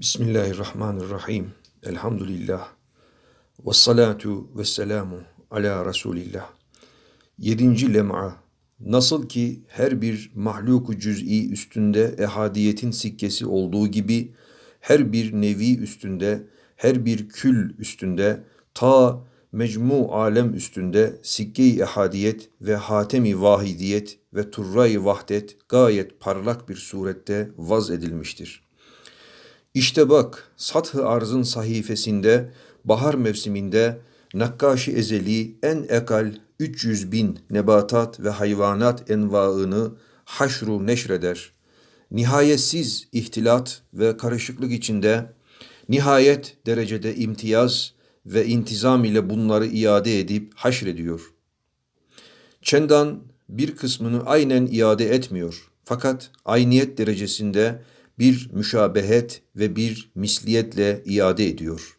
Bismillahirrahmanirrahim. Elhamdülillah. Ve salatu ve selamu ala Resulillah. Yedinci lem'a. Nasıl ki her bir mahluku cüz'i üstünde ehadiyetin sikkesi olduğu gibi her bir nevi üstünde, her bir kül üstünde, ta mecmu alem üstünde sikke-i ehadiyet ve hatemi vahidiyet ve turray vahdet gayet parlak bir surette vaz edilmiştir.'' İşte bak sath-ı arzın sahifesinde bahar mevsiminde nakkaşi ezeli en ekal 300 bin nebatat ve hayvanat envaını haşru neşreder. Nihayetsiz ihtilat ve karışıklık içinde nihayet derecede imtiyaz ve intizam ile bunları iade edip haşrediyor. Çendan bir kısmını aynen iade etmiyor. Fakat ayniyet derecesinde bir müşabehet ve bir misliyetle iade ediyor.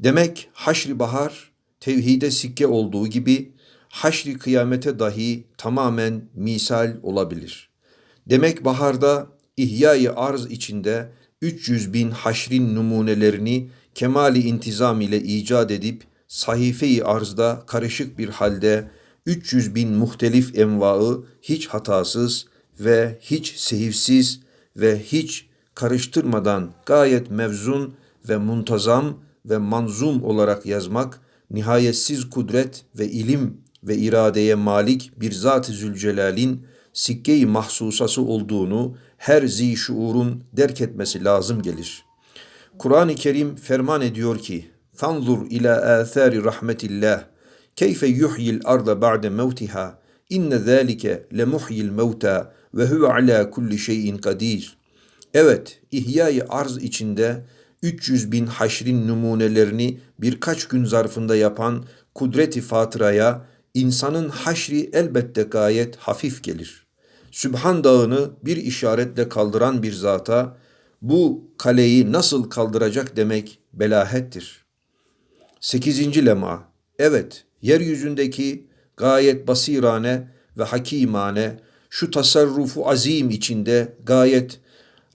Demek haşri bahar tevhide sikke olduğu gibi haşri kıyamete dahi tamamen misal olabilir. Demek baharda ihyai arz içinde 300 bin haşrin numunelerini kemali intizam ile icat edip sahife-i arzda karışık bir halde 300 bin muhtelif envaı hiç hatasız ve hiç sehifsiz ve hiç karıştırmadan gayet mevzun ve muntazam ve manzum olarak yazmak, nihayetsiz kudret ve ilim ve iradeye malik bir Zat-ı Zülcelal'in sikke-i mahsusası olduğunu her zi şuurun derk etmesi lazım gelir. Kur'an-ı Kerim ferman ediyor ki, فَانْظُرْ ila آثَارِ rahmetillah, keyfe yuhyil arda ba'de mevtiha, inne zâlike lemuhyil mevta ve huve ala kulli şeyin kadir. Evet, ihyai arz içinde 300 bin haşrin numunelerini birkaç gün zarfında yapan kudreti fatıraya insanın haşri elbette gayet hafif gelir. Sübhan dağını bir işaretle kaldıran bir zata bu kaleyi nasıl kaldıracak demek belahettir. Sekizinci lema. Evet, yeryüzündeki gayet basirane ve hakimane şu tasarrufu azim içinde gayet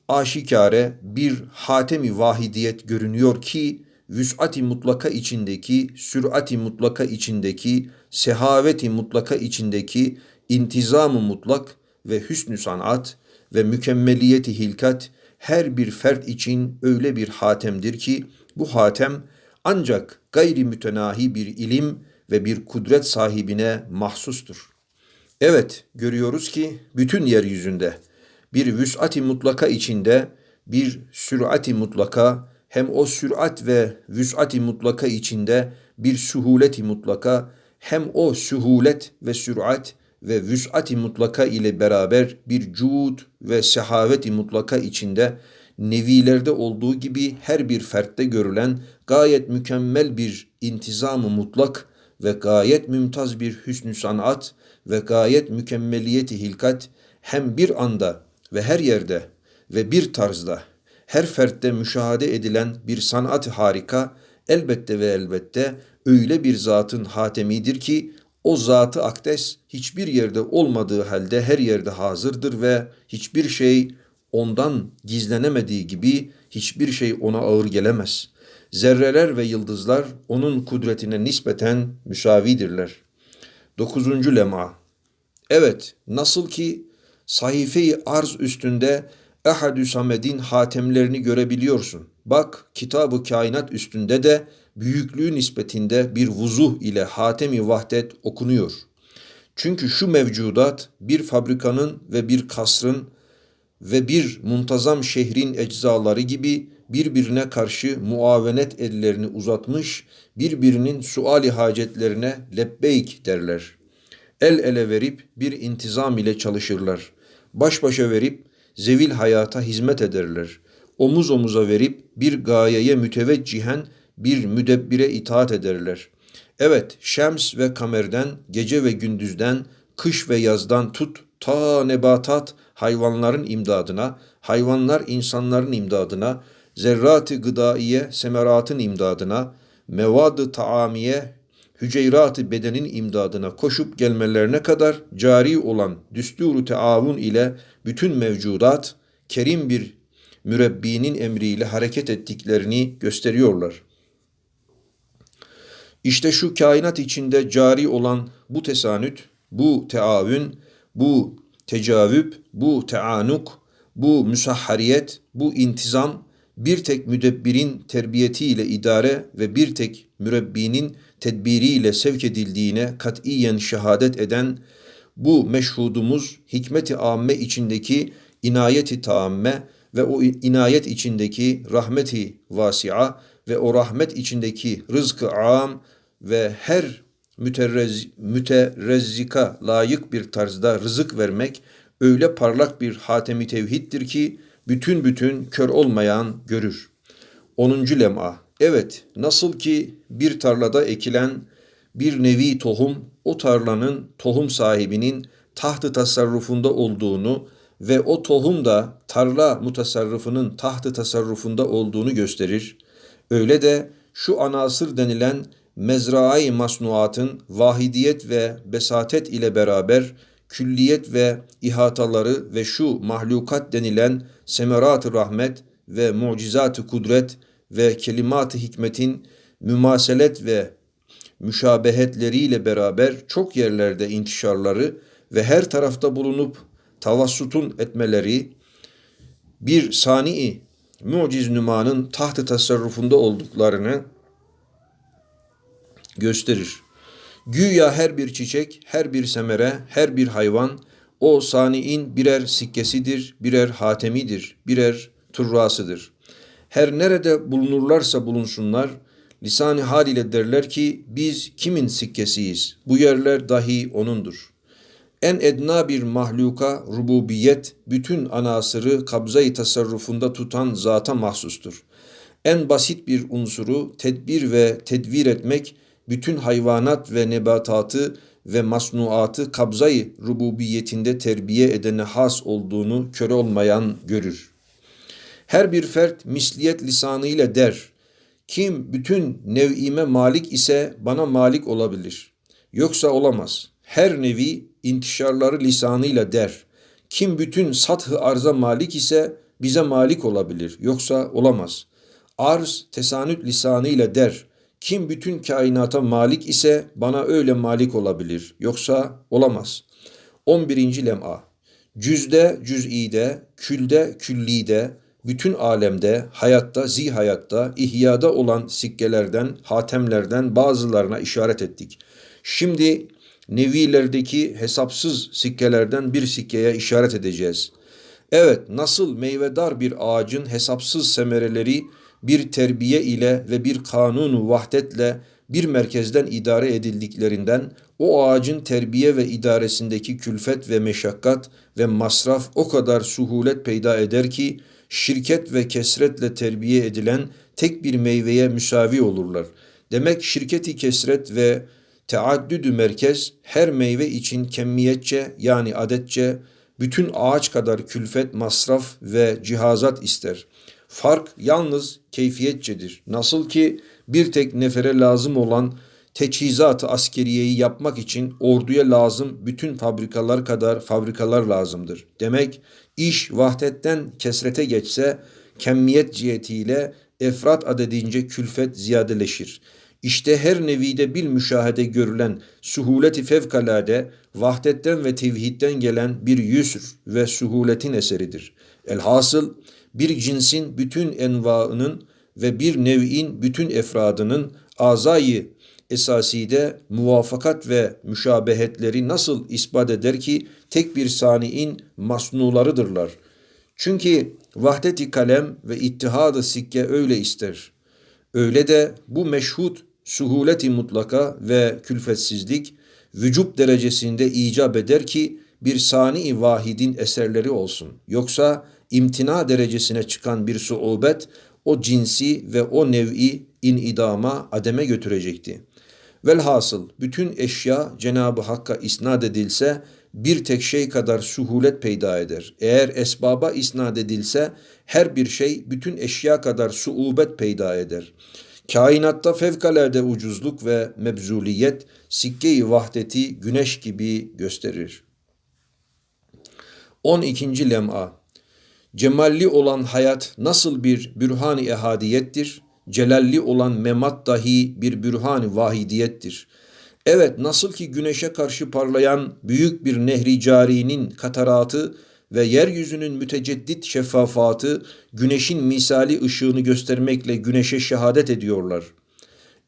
aşikare bir hatemi vahidiyet görünüyor ki vüs'ati mutlaka içindeki, sür'ati mutlaka içindeki, sehaveti mutlaka içindeki intizamı mutlak ve hüsnü sanat ve mükemmeliyeti hilkat her bir fert için öyle bir hatemdir ki bu hatem ancak gayri mütenahi bir ilim ve bir kudret sahibine mahsustur. Evet, görüyoruz ki bütün yeryüzünde bir vüs'ati mutlaka içinde bir sürati mutlaka hem o sürat ve vüs'ati mutlaka içinde bir suhuleti mutlaka hem o suhulet ve sürat ve vüs'ati mutlaka ile beraber bir cud ve sehaveti mutlaka içinde nevilerde olduğu gibi her bir fertte görülen gayet mükemmel bir intizamı mutlak ve gayet mümtaz bir hüsnü sanat ve gayet mükemmeliyeti hilkat hem bir anda ve her yerde ve bir tarzda her fertte müşahede edilen bir sanat harika elbette ve elbette öyle bir zatın hatemidir ki o zatı akdes hiçbir yerde olmadığı halde her yerde hazırdır ve hiçbir şey ondan gizlenemediği gibi hiçbir şey ona ağır gelemez. Zerreler ve yıldızlar onun kudretine nispeten müşavidirler.'' 9. lema. Evet, nasıl ki sahife-i arz üstünde Ehadü Samed'in hatemlerini görebiliyorsun. Bak kitabı kainat üstünde de büyüklüğü nispetinde bir vuzuh ile hatemi vahdet okunuyor. Çünkü şu mevcudat bir fabrikanın ve bir kasrın ve bir muntazam şehrin eczaları gibi birbirine karşı muavenet ellerini uzatmış, birbirinin suali hacetlerine lebbeyk derler. El ele verip bir intizam ile çalışırlar. Baş başa verip zevil hayata hizmet ederler. Omuz omuza verip bir gayeye müteveccihen bir müdebbire itaat ederler. Evet, şems ve kamerden, gece ve gündüzden, kış ve yazdan tut, ta nebatat hayvanların imdadına, hayvanlar insanların imdadına, zerrat-ı gıdaiye semeratın imdadına, mevad-ı taamiye hüceyrat-ı bedenin imdadına koşup gelmelerine kadar cari olan düsturu teavun ile bütün mevcudat kerim bir mürebbinin emriyle hareket ettiklerini gösteriyorlar. İşte şu kainat içinde cari olan bu tesanüt, bu teavün, bu tecavüp, bu teanuk, bu müsahhariyet, bu intizam bir tek müdebbirin terbiyetiyle idare ve bir tek mürebbinin tedbiriyle sevk edildiğine katiyen şehadet eden bu meşhudumuz hikmeti amme içindeki inayeti taamme ve o inayet içindeki rahmeti vasi'a ve o rahmet içindeki rızkı am ve her müterrez, müterezzika layık bir tarzda rızık vermek öyle parlak bir hatemi tevhiddir ki bütün bütün kör olmayan görür. 10. lem'a Evet nasıl ki bir tarlada ekilen bir nevi tohum o tarlanın tohum sahibinin tahtı tasarrufunda olduğunu ve o tohum da tarla mutasarrıfının tahtı tasarrufunda olduğunu gösterir. Öyle de şu anasır denilen mezrai masnuatın vahidiyet ve besatet ile beraber külliyet ve ihataları ve şu mahlukat denilen semerat-ı rahmet ve mucizat-ı kudret ve kelimat-ı hikmetin mümaselet ve müşabehetleriyle beraber çok yerlerde intişarları ve her tarafta bulunup tavassutun etmeleri bir sani muciz nümanın tahtı tasarrufunda olduklarını gösterir. Güya her bir çiçek, her bir semere, her bir hayvan o saniin birer sikkesidir, birer hatemidir, birer turrasıdır. Her nerede bulunurlarsa bulunsunlar, lisan-ı hal ile derler ki biz kimin sikkesiyiz? Bu yerler dahi onundur. En edna bir mahluka rububiyet bütün anasırı kabzayı tasarrufunda tutan zata mahsustur. En basit bir unsuru tedbir ve tedvir etmek bütün hayvanat ve nebatatı ve masnuatı kabzayı rububiyetinde terbiye edene has olduğunu kör olmayan görür. Her bir fert misliyet lisanıyla der, kim bütün nev'ime malik ise bana malik olabilir. Yoksa olamaz. Her nevi intişarları lisanıyla der. Kim bütün sathı arza malik ise bize malik olabilir. Yoksa olamaz. Arz tesanüt lisanıyla der. Kim bütün kainata malik ise bana öyle malik olabilir. Yoksa olamaz. 11. lem'a. Cüzde, cüz'ide, külde, küllide, bütün alemde, hayatta, zihayatta, ihyada olan sikkelerden, hatemlerden bazılarına işaret ettik. Şimdi nevilerdeki hesapsız sikkelerden bir sikkeye işaret edeceğiz. Evet, nasıl meyvedar bir ağacın hesapsız semereleri bir terbiye ile ve bir kanunu vahdetle bir merkezden idare edildiklerinden o ağacın terbiye ve idaresindeki külfet ve meşakkat ve masraf o kadar suhulet peyda eder ki şirket ve kesretle terbiye edilen tek bir meyveye müsavi olurlar. Demek şirketi kesret ve teaddüdü merkez her meyve için kemmiyetçe yani adetçe bütün ağaç kadar külfet, masraf ve cihazat ister. Fark yalnız keyfiyetçedir. Nasıl ki bir tek nefere lazım olan teçhizat askeriyeyi yapmak için orduya lazım bütün fabrikalar kadar fabrikalar lazımdır. Demek iş vahdetten kesrete geçse kemmiyet cihetiyle efrat adedince külfet ziyadeleşir. İşte her nevide bil müşahede görülen suhuleti fevkalade vahdetten ve tevhidden gelen bir yüsr ve suhuletin eseridir. Elhasıl bir cinsin bütün envaının ve bir nev'in bütün efradının azayı esaside muvafakat ve müşabehetleri nasıl ispat eder ki tek bir saniin masnularıdırlar. Çünkü vahdeti kalem ve ittihadı sikke öyle ister. Öyle de bu meşhud suhuleti mutlaka ve külfetsizlik vücub derecesinde icap eder ki bir sani vahidin eserleri olsun. Yoksa imtina derecesine çıkan bir suubet o cinsi ve o nev'i inidama, ademe götürecekti. Velhasıl bütün eşya Cenab-ı Hakk'a isnat edilse bir tek şey kadar suhulet peyda eder. Eğer esbaba isnat edilse her bir şey bütün eşya kadar suubet peyda eder. Kainatta fevkalade ucuzluk ve mebzuliyet sikke-i vahdeti güneş gibi gösterir. 12. lem'a Cemalli olan hayat nasıl bir bürhan-ı ehadiyettir? Celalli olan memat dahi bir bürhan-ı vahidiyettir. Evet nasıl ki güneşe karşı parlayan büyük bir nehri carinin kataratı ve yeryüzünün müteceddit şeffafatı güneşin misali ışığını göstermekle güneşe şehadet ediyorlar.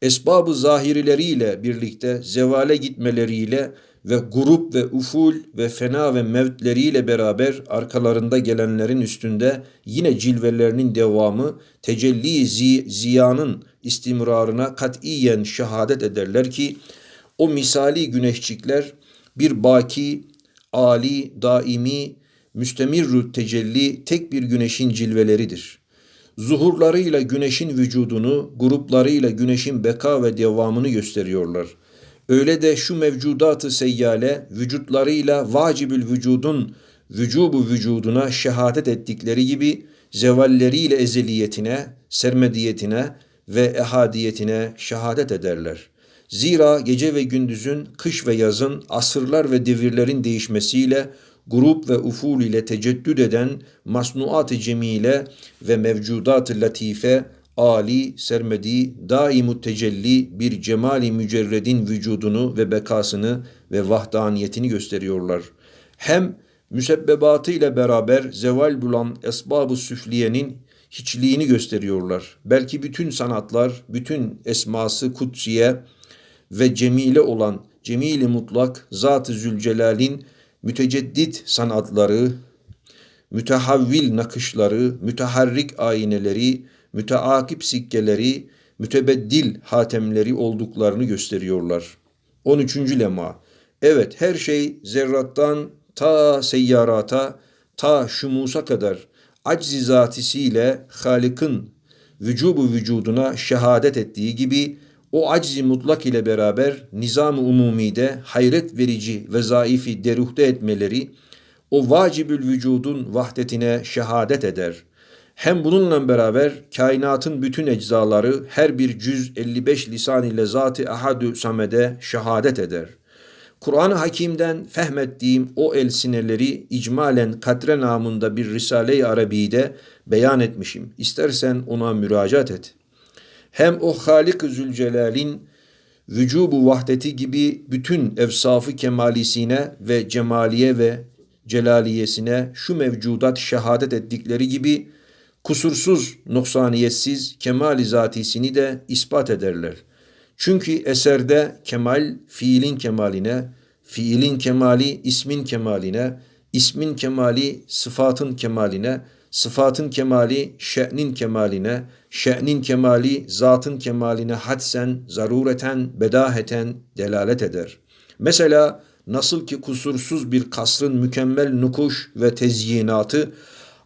Esbabı zahirileriyle birlikte zevale gitmeleriyle ve grup ve uful ve fena ve mevtleriyle beraber arkalarında gelenlerin üstünde yine cilvelerinin devamı tecelli zi ziyanın istimrarına katiyen şehadet ederler ki o misali güneşçikler bir baki, ali, daimi, müstemirrü tecelli tek bir güneşin cilveleridir. Zuhurlarıyla güneşin vücudunu, gruplarıyla güneşin beka ve devamını gösteriyorlar. Öyle de şu mevcudatı seyyale vücutlarıyla vacibül vücudun vücubu vücuduna şehadet ettikleri gibi zevalleriyle ezeliyetine, sermediyetine ve ehadiyetine şehadet ederler.'' Zira gece ve gündüzün, kış ve yazın, asırlar ve devirlerin değişmesiyle, grup ve uful ile teceddüd eden masnuat-ı cemile ve mevcudat-ı latife, ali, sermedi, daimu tecelli bir cemali mücerredin vücudunu ve bekasını ve vahdaniyetini gösteriyorlar. Hem müsebbebatı ile beraber zeval bulan esbab-ı süfliyenin hiçliğini gösteriyorlar. Belki bütün sanatlar, bütün esması kutsiye, ve cemile olan cemili mutlak Zat-ı Zülcelal'in müteceddit sanatları, mütehavvil nakışları, müteharrik ayneleri, müteakip sikkeleri, mütebeddil hatemleri olduklarını gösteriyorlar. 13. lema Evet her şey zerrattan ta seyyarata, ta şumusa kadar aczi zatisiyle Halik'in vücubu vücuduna şehadet ettiği gibi o aczi mutlak ile beraber nizam-ı umumide hayret verici vezaifi deruhte etmeleri o vacibül vücudun vahdetine şehadet eder. Hem bununla beraber kainatın bütün eczaları her bir cüz 55 lisan ile zat-ı ahadü samede şehadet eder. Kur'an-ı Hakim'den fehmettiğim o el sineleri icmalen katre namında bir Risale-i Arabi'de beyan etmişim. İstersen ona müracaat et.'' Hem o Halik-ı Zülcelal'in vücubu vahdeti gibi bütün evsafı kemalisine ve cemaliye ve celaliyesine şu mevcudat şehadet ettikleri gibi kusursuz, noksaniyetsiz kemali zatisini de ispat ederler. Çünkü eserde kemal fiilin kemaline, fiilin kemali ismin kemaline, ismin kemali sıfatın kemaline, sıfatın kemali şe'nin kemaline, şe'nin kemali zatın kemaline hadsen, zarureten, bedaheten delalet eder. Mesela nasıl ki kusursuz bir kasrın mükemmel nukuş ve tezyinatı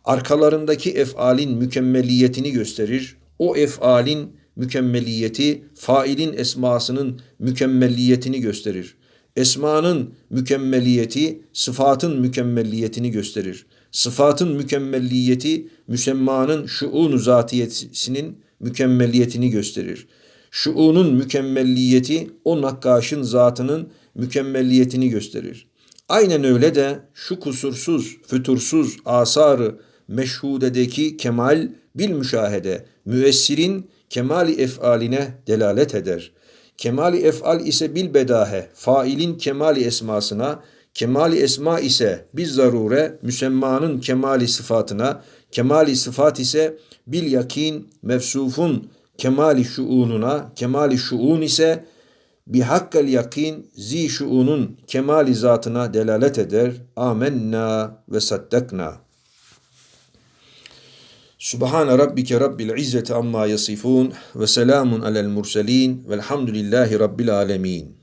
arkalarındaki efalin mükemmeliyetini gösterir. O efalin mükemmeliyeti failin esmasının mükemmelliyetini gösterir. Esmanın mükemmeliyeti sıfatın mükemmelliyetini gösterir. Sıfatın mükemmelliyeti müsemmanın şuunu zatiyesinin mükemmeliyetini gösterir. Şuunun mükemmelliyeti o nakkaşın zatının mükemmelliyetini gösterir. Aynen öyle de şu kusursuz, fütursuz asarı meşhudedeki kemal bil müşahede müessirin kemali efaline delalet eder. Kemali efal ise bil bedahe, failin kemali esmasına, Kemali esma ise biz zarure müsemmanın kemali sıfatına, kemali sıfat ise bil yakin mevsufun kemali şuununa, kemali şuun ise bi hakkal yakin zi şuunun kemali zatına delalet eder. Amenna ve saddakna. Subhane rabbike rabbil izzeti amma yasifun ve selamun alel murselin velhamdülillahi rabbil alemin.